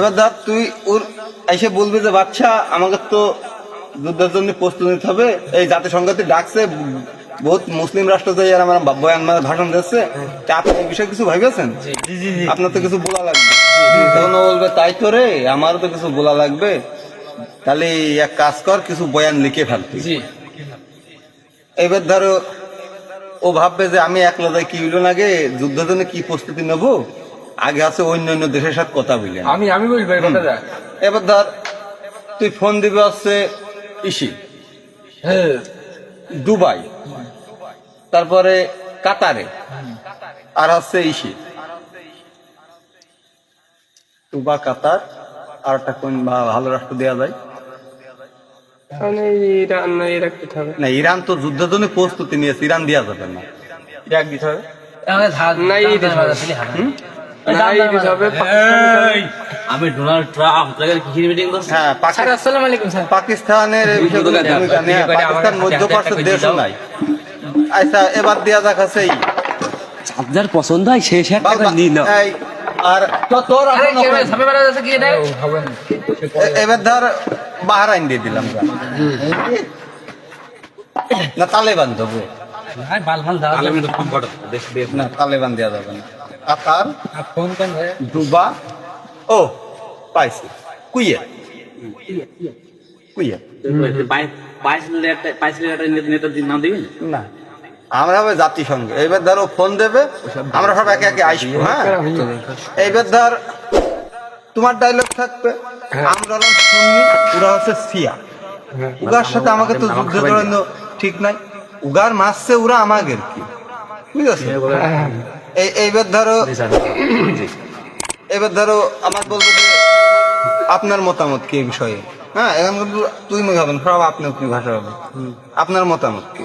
এবার তুই ওর এসে বলবি যে বাচ্চা আমাকে তো যুদ্ধের জন্য প্রস্তুত নিতে হবে। এই জাতিসংঘতে ডাকছে বহুত মুসলিম রাষ্ট্র আমার বয়ান মানে ভাষণ দিচ্ছে আপনি এই বিষয়ে কিছু আপনার তো কিছু বলা লাগবে। তখন বলবে তাই তো রে আমারও তো কিছু বলা লাগবে। তাহলে এক কাজ কর কিছু বয়ান লিখে ফেলতে জি। এবার ধরো ও ভাববে যে আমি একলা যাই কি হইল না গে? যুদ্ধের জন্য কি প্রস্তুতি নেব? আগে আছে অন্য অন্য দেশের সাথে কথা বলি আমি আমি বলব এই কথাটা। এবার ধর তুই ফোন দিবে হচ্ছে ইসি। হ্যাঁ। দুবাই। তারপরে কাতারে। আর হচ্ছে ইসি। দুবা কাতার। আর একটা কোন ভালো রাষ্ট্র দেওয়া যায়। না ইরান তো যুদ্ধের জন্য প্রস্তুতি নিয়েছে। ইরান দেওয়া যাবে না। ইরাক দিতে হবে। আমি ডোনাল্ড ট্রাম্প কিসের মিটিং করছি? হ্যাঁ স্যার পাকি- আসসালামু আলাইকুম স্যার। পাকিস্তানের এই বিষয়গুলো ভূমিকা নেয় পাকিস্তান মধ্যপ্রাচ্যের দেশও নাই। আচ্ছা এবার দেওয়া যাক আছে আপনার পছন্দ হয় সেই শার্টটা আর তোর এবার ধর বাহারাইন দিয়ে দিলাম। না তালেবান দেবো। তালেবান দেওয়া যাবে না। কাতার ফোন কেন দুবা ও পাইছি। কুইয়ে। কুইয়ে। না। আমরা হবে জাতিসংঘ। এইবার ধরো ফোন দেবে আমরা সব একে একে আসব হ্যাঁ? এইবার ধর তোমার ডায়লগ থাকবে। আমরা হলাম সুন্নি ওরা হচ্ছে সিয়া উগার সাথে আমাকে তো যুদ্ধ জড়ানো ঠিক নাই। উগার মারছে ওরা আমাদের কি বুঝেছ এই এইবার ধরো এবার ধরো আমার বলব যে আপনার মতামত কি এই বিষয়ে? হ্যাঁ এখন কিন্তু তুই মুই হবেন সব আপনি আপনি ভাষা হবে আপনার মতামত কি?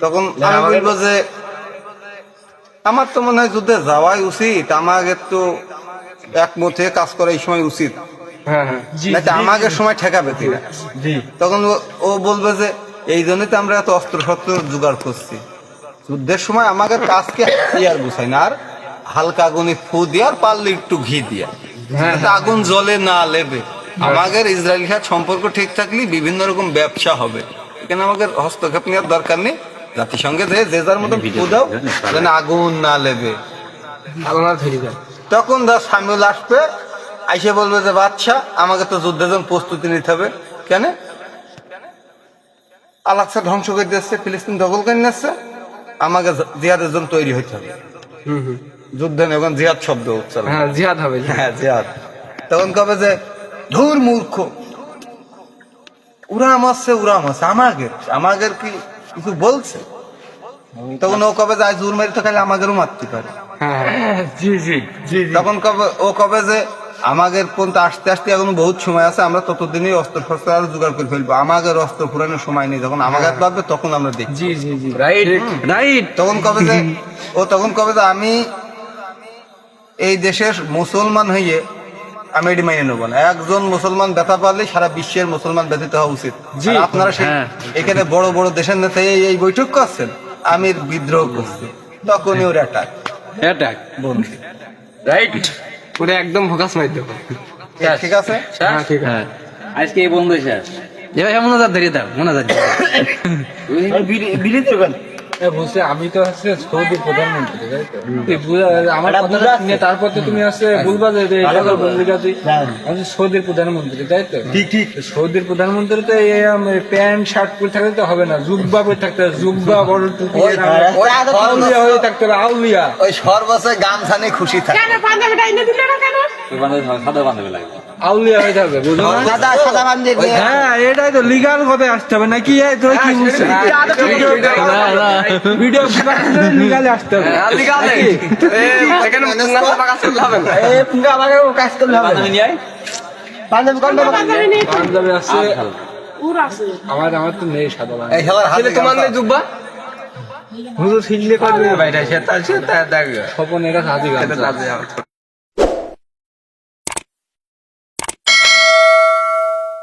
তখন আমি বলব যে আমার তো মনে হয় যুদ্ধে যাওয়াই উচিত। আমাকে তো একমত হয়ে কাজ করা এই সময় উচিত। হ্যাঁ হ্যাঁ। আমাকে সময় ঠেকাবে কিনা? তখন ও- ও বলবে যে এই জন্যই তো আমরা এত অস্ত্র শস্ত্র জোগাড় করছি। যুদ্ধের সময় আমাকে কাজকে ইয়ার গুছাই না আর হালকা আগুনে ফু দিয়ে আর পারলে একটু ঘি দিয়া। আগুন জলে না লেবে। আমাদের ইসরায়েলের সাথে সম্পর্ক ঠিক থাকলে বিভিন্ন রকম ব্যবসা হবে। এখানে আমাদের হস্তক্ষেপ নেওয়ার দরকার নেই। জাতিসংঘে যে যে যার মতন ফু দাও যেন আগুন না লেবে। তখন ধর সামিউল আসবে আইসে বলবে যে বাচ্চা আমাকে তো যুদ্ধের জন্য প্রস্তুতি নিতে হবে। কেন? আলাকসা ধ্বংস করে দিচ্ছে ফিলিস্তিন দখল করে নিচ্ছে আমাকে জিহাদের জন্য তৈরি হইতে হবে। হুম এখন জিহাদ শব্দ উচ্চারণ। হ্যাঁ জিহাদ হবে হ্যাঁ জিহাদ। তখন কবে যে ধুর মূর্খ। উড়া মারছে উড়া মারছে আমাদের আমাদের কি কিছু বলছে? তখন ও কবে যে আজ জোর মারি তো খালি আমাদেরও মারতে পারে। হ্যাঁ হ্যাঁ জি জি জি। তখন কবে ও কবে যে আমাদের পর্যন্ত আসতে আসতে এখন বহুত সময় আছে আমরা ততদিনই অস্ত্র ফস্ত্র আরও জোগাড় করে ফেলব। আমাদের অস্ত্র ফুরানোর সময় নেই যখন আমাদের লাগবে তখন আমরা দেখি জি জি জি। রাইট রাইট তখন কবে যে ও তখন কবে যে আমি এই দেশের মুসলমান হয়ে আমি এটি মেনে নেব না। একজন মুসলমান ব্যথা পারলে সারা বিশ্বের মুসলমান ব্যথিত হওয়া উচিত। জি। আপনারা এখানে বড় বড় দেশের নেতা এই বৈঠক করছেন আমি বিদ্রোহ করছি। তখনই ওর অ্যাটাক অ্যাটাক বন্ধু। রাইট ওটা একদম ফোকাস মার দেবো ঠিক আছে? হ্যাঁ ঠিক আছে। আজকে এই বন্ধু শেষ। এবার মনে দাও ধরিয়ে দাও। মনে দাও বলছে আমি তো হচ্ছে সৌদির প্রধানমন্ত্রী তাই তো? তুই আমার কথা শুনে তারপর তো তুমি হচ্ছে বলবা যে যে এটা আমি সৌদির প্রধানমন্ত্রী তাই তো? ঠিক ঠিক। সৌদির প্রধানমন্ত্রী তো এই প্যান্ট শার্ট পরে থাকলে তো হবে না জুব্বা পরে থাকতে হবে জুব্বা বড় টুপি আউলিয়া হয়ে থাকতে হবে আউলিয়া। ওই সর্বশেষ গামছা নিয়ে খুশি থাকে। ওই বান্ধবী সাদা বান্ধবী লাগবে। আউলিয়া হয়ে থাকবে বুঝলো সাদা সাদা বান্ধে হ্যাঁ এটাই তো লিগাল কথায় আসতে হবে নাকি? এই কি বুঝছে ভিডিও লিগালে আসতে হবে। এখানে কাজ করলে হবে না। এই পুঙ্গা আমাকে কাজ করলে হবে বান্ধবী নিয়ে আয়। পাঞ্জাবি আছে। আমার আমার তো নেই সাদা এই খেলার হাতে তোমার নেই জুব্বা হুজুর শিখলে করবে বাইরে সে তার দেখ স্বপন এটা গান